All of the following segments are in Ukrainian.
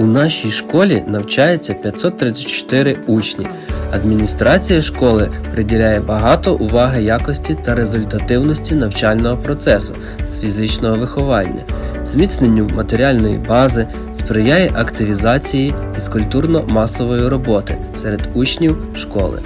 У нашій школі навчається 534 учні. Адміністрація школи приділяє багато уваги якості та результативності навчального процесу з фізичного виховання, зміцненню матеріальної бази, сприяє активізації фізкультурно-масової роботи серед учнів школи.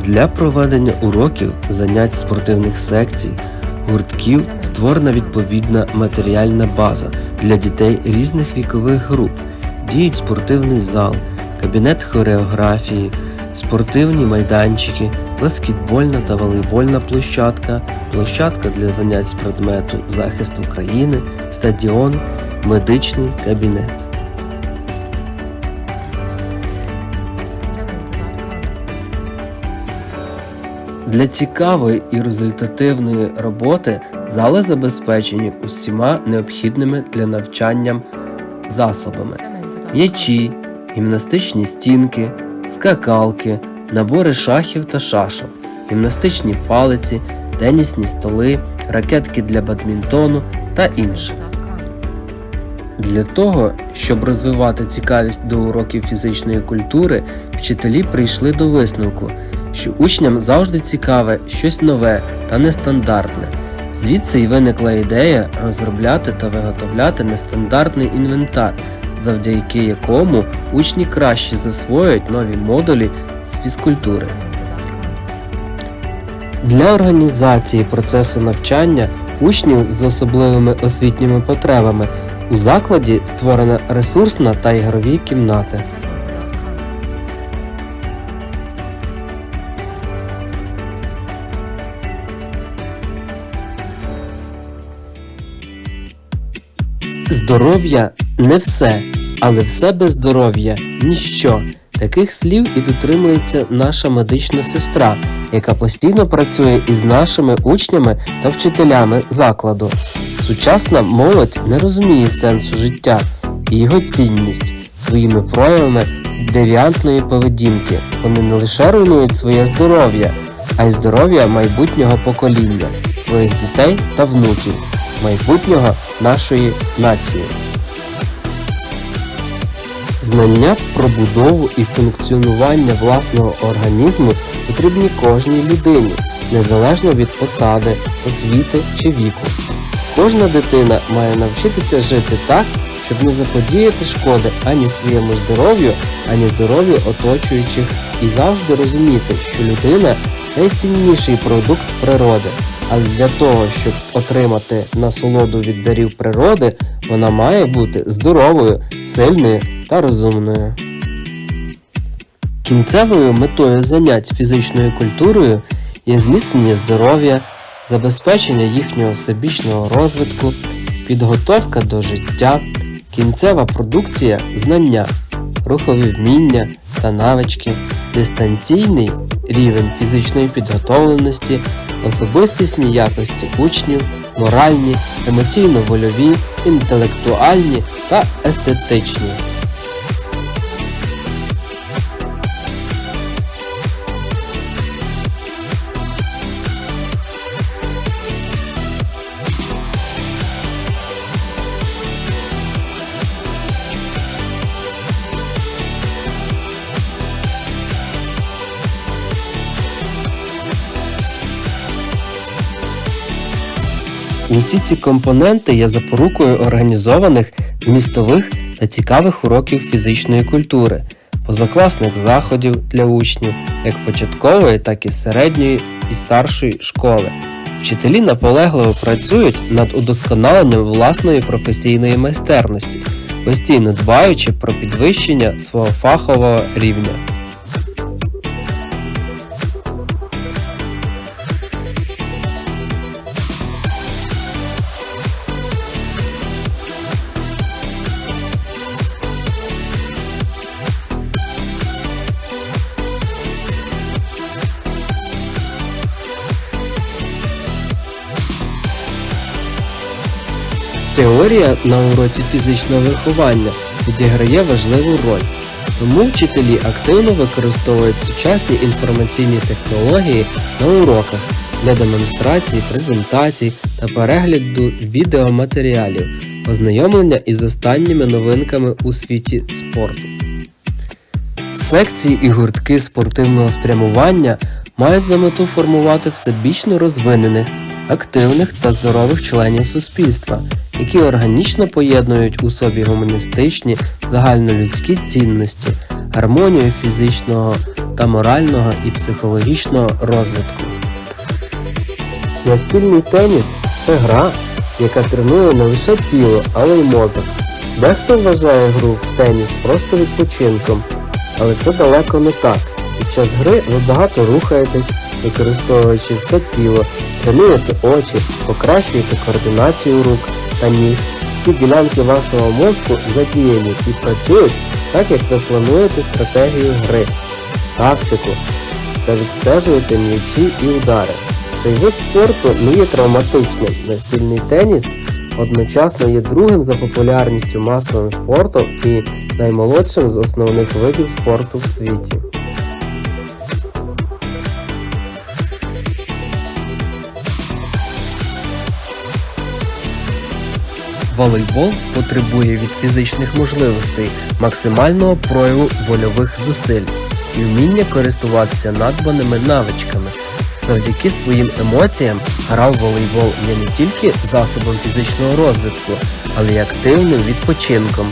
Для проведення уроків, занять спортивних секцій, гуртків створена відповідна матеріальна база для дітей різних вікових груп. Діють спортивний зал, кабінет хореографії, спортивні майданчики, баскетбольна та волейбольна площадка, площадка для занять з предмету захист України, стадіон, медичний кабінет. Для цікавої і результативної роботи зали забезпечені усіма необхідними для навчання засобами: м'ячі, гімнастичні стінки, скакалки, набори шахів та шашок, гімнастичні палиці, тенісні столи, ракетки для бадмінтону та інше. Для того, щоб розвивати цікавість до уроків фізичної культури, вчителі прийшли до висновку, що учням завжди цікаве щось нове та нестандартне. Звідси й виникла ідея розробляти та виготовляти нестандартний інвентар, завдяки якому учні краще засвоюють нові модулі з фізкультури. Для організації процесу навчання учнів з особливими освітніми потребами у закладі створена ресурсна та ігрові кімнати. Здоров'я не все, але все без здоров'я ніщо. Таких слів і дотримується наша медична сестра, яка постійно працює із нашими учнями та вчителями закладу. Сучасна молодь не розуміє сенсу життя і його цінність своїми проявами девіантної поведінки. Вони не лише руйнують своє здоров'я, а й здоров'я майбутнього покоління, своїх дітей та внуків, майбутнього нашої нації. Знання про будову і функціонування власного організму потрібні кожній людині, незалежно від посади, освіти чи віку. Кожна дитина має навчитися жити так, щоб не заподіяти шкоди ані своєму здоров'ю, ані здоров'ю оточуючих, і завжди розуміти, що людина найцінніший продукт природи. Але для того, щоб отримати насолоду від дарів природи, вона має бути здоровою, сильною та розумною. Кінцевою метою занять фізичною культурою є зміцнення здоров'я, забезпечення їхнього всебічного розвитку, підготовка до життя, кінцева продукція знання, рухові вміння та навички, дистанційний рівень фізичної підготовленості, особистісні якості учнів, моральні, емоційно-вольові, інтелектуальні та естетичні. Усі ці компоненти є запорукою організованих змістових та цікавих уроків фізичної культури, позакласних заходів для учнів, як початкової, так і середньої і старшої школи. Вчителі наполегливо працюють над удосконаленням власної професійної майстерності, постійно дбаючи про підвищення свого фахового рівня. Теорія на уроці фізичного виховання відіграє важливу роль, тому вчителі активно використовують сучасні інформаційні технології на уроках для демонстрації, презентацій та перегляду відеоматеріалів. ознайомлення із останніми новинками у світі спорту. Секції і гуртки спортивного спрямування мають за мету формувати всебічно розвинених, активних та здорових членів суспільства, які органічно поєднують у собі гуманістичні загальнолюдські цінності, гармонію фізичного та морального і психологічного розвитку. Настільний теніс це гра, яка тренує не лише тіло, але й мозок. Дехто вважає гру в теніс просто відпочинком, але це далеко не так. Під час гри ви багато рухаєтесь, використовуючи все тіло, тренуєте очі, покращуєте координацію рук та ніг. Всі ділянки вашого мозку задіяні і працюють так, як ви плануєте стратегію гри, тактику та відстежуєте м'ячі і удари. Цей вид спорту не є травматичним. Настільний теніс одночасно є другим за популярністю масовим спортом і наймолодшим з основних видів спорту в світі. Волейбол потребує від фізичних можливостей максимального прояву вольових зусиль і вміння користуватися надбаними навичками. Завдяки своїм емоціям гра в волейбол є не тільки засобом фізичного розвитку, але й активним відпочинком.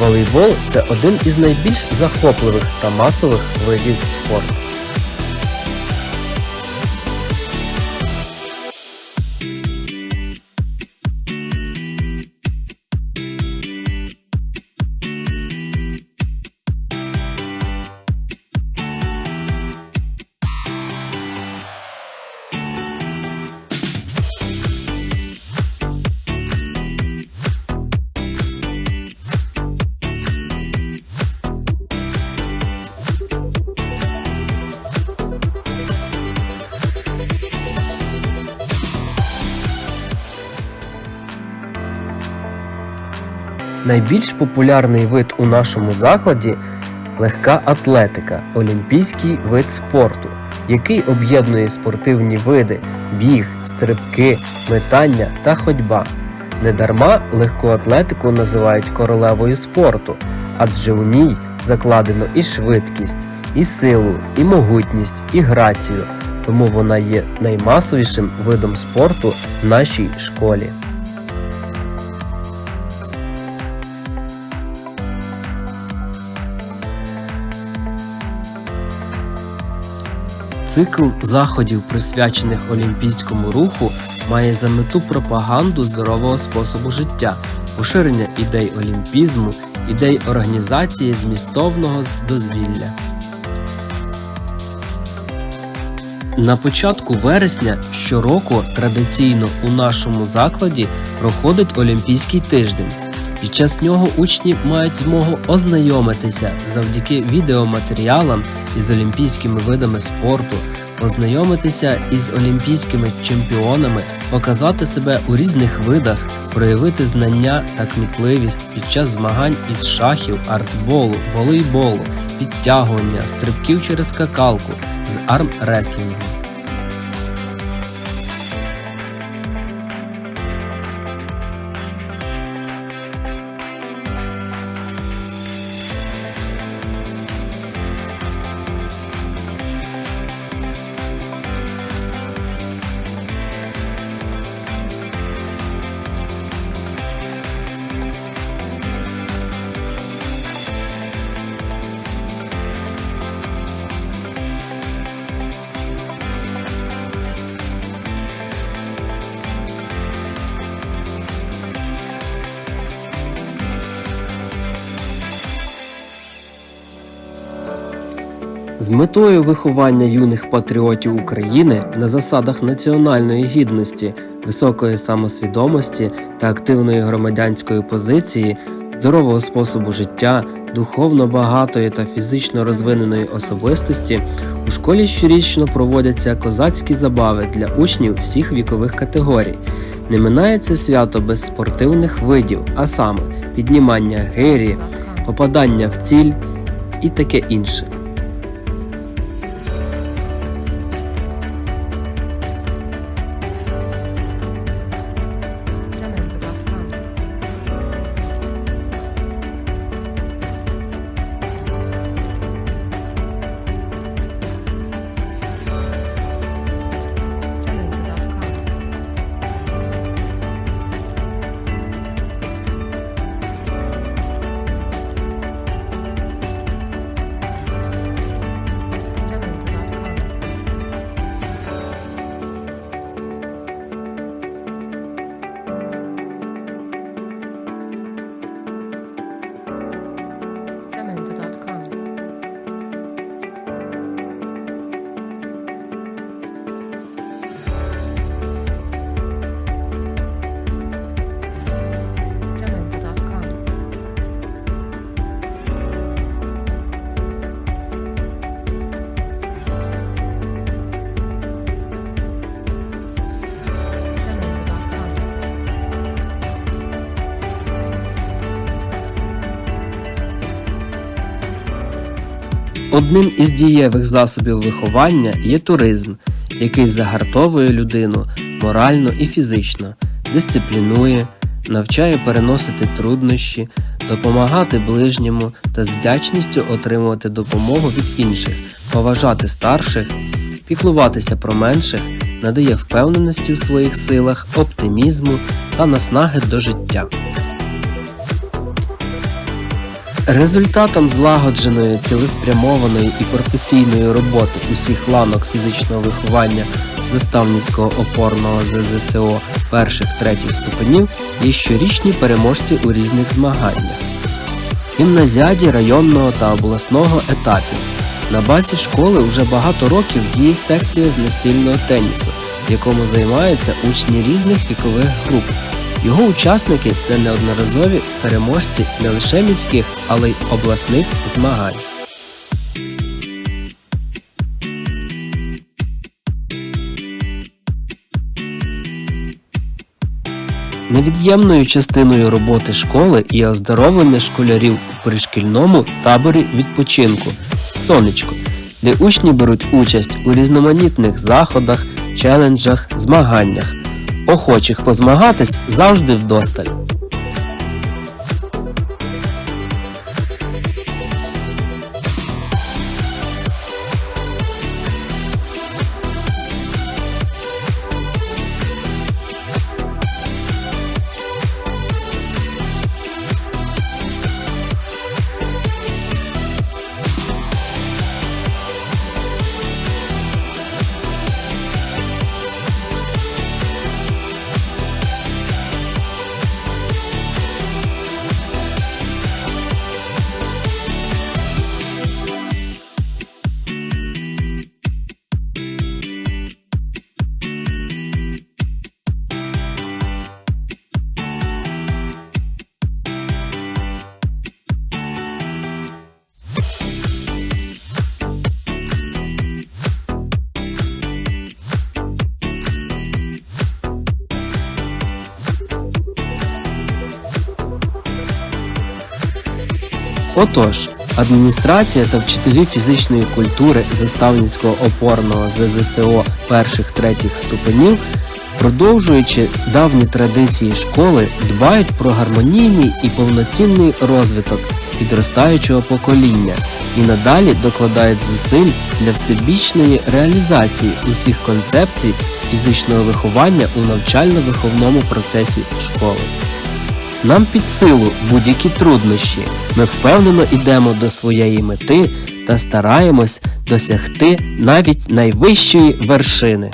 Волейбол це один із найбільш захопливих та масових видів спорту. Найбільш популярний вид у нашому закладі легка атлетика, олімпійський вид спорту, який об'єднує спортивні види, біг, стрибки, метання та ходьба. Недарма легку атлетику називають королевою спорту, адже у ній закладено і швидкість, і силу, і могутність, і грацію, тому вона є наймасовішим видом спорту в нашій школі. Цикл заходів, присвячених олімпійському руху, має за мету пропаганду здорового способу життя, поширення ідей олімпізму, ідей організації змістовного дозвілля. На початку вересня щороку традиційно у нашому закладі проходить Олімпійський тиждень. Під час нього учні мають змогу ознайомитися завдяки відеоматеріалам із олімпійськими видами спорту, ознайомитися із олімпійськими чемпіонами, показати себе у різних видах, проявити знання та кмітливість під час змагань із шахів, артболу, волейболу, підтягування, стрибків через скакалку з армреслінгу. З метою виховання юних патріотів України на засадах національної гідності, високої самосвідомості та активної громадянської позиції, здорового способу життя, духовно багатої та фізично розвиненої особистості у школі щорічно проводяться козацькі забави для учнів всіх вікових категорій. Не минає це свято без спортивних видів, а саме піднімання гирі, попадання в ціль і таке інше. Одним із дієвих засобів виховання є туризм, який загартовує людину морально і фізично, дисциплінує, навчає переносити труднощі, допомагати ближньому та з вдячністю отримувати допомогу від інших, поважати старших, піклуватися про менших, надає впевненості у своїх силах, оптимізму та наснаги до життя. Результатом злагодженої, цілеспрямованої і професійної роботи усіх ланок фізичного виховання Заставницького опорного ЗЗСО перших третіх ступенів є щорічні переможці у різних змаганнях. Гімназіаді районного та обласного етапів. На базі школи вже багато років діє секція з настільного тенісу, в якому займаються учні різних вікових груп. Його учасники це неодноразові переможці не лише міських, але й обласних змагань. Невід'ємною частиною роботи школи є оздоровлення школярів у пришкільному таборі відпочинку Сонечко, де учні беруть участь у різноманітних заходах, челенджах, змаганнях. Охочих позмагатись завжди вдосталь. Отож, адміністрація та вчителі фізичної культури Заставницького опорного ЗЗСО перших третіх ступенів, продовжуючи давні традиції школи, дбають про гармонійний і повноцінний розвиток підростаючого покоління і надалі докладають зусиль для всебічної реалізації усіх концепцій фізичного виховання у навчально-виховному процесі школи. Нам під силу будь-які труднощі. Ми впевнено йдемо до своєї мети та стараємось досягти навіть найвищої вершини.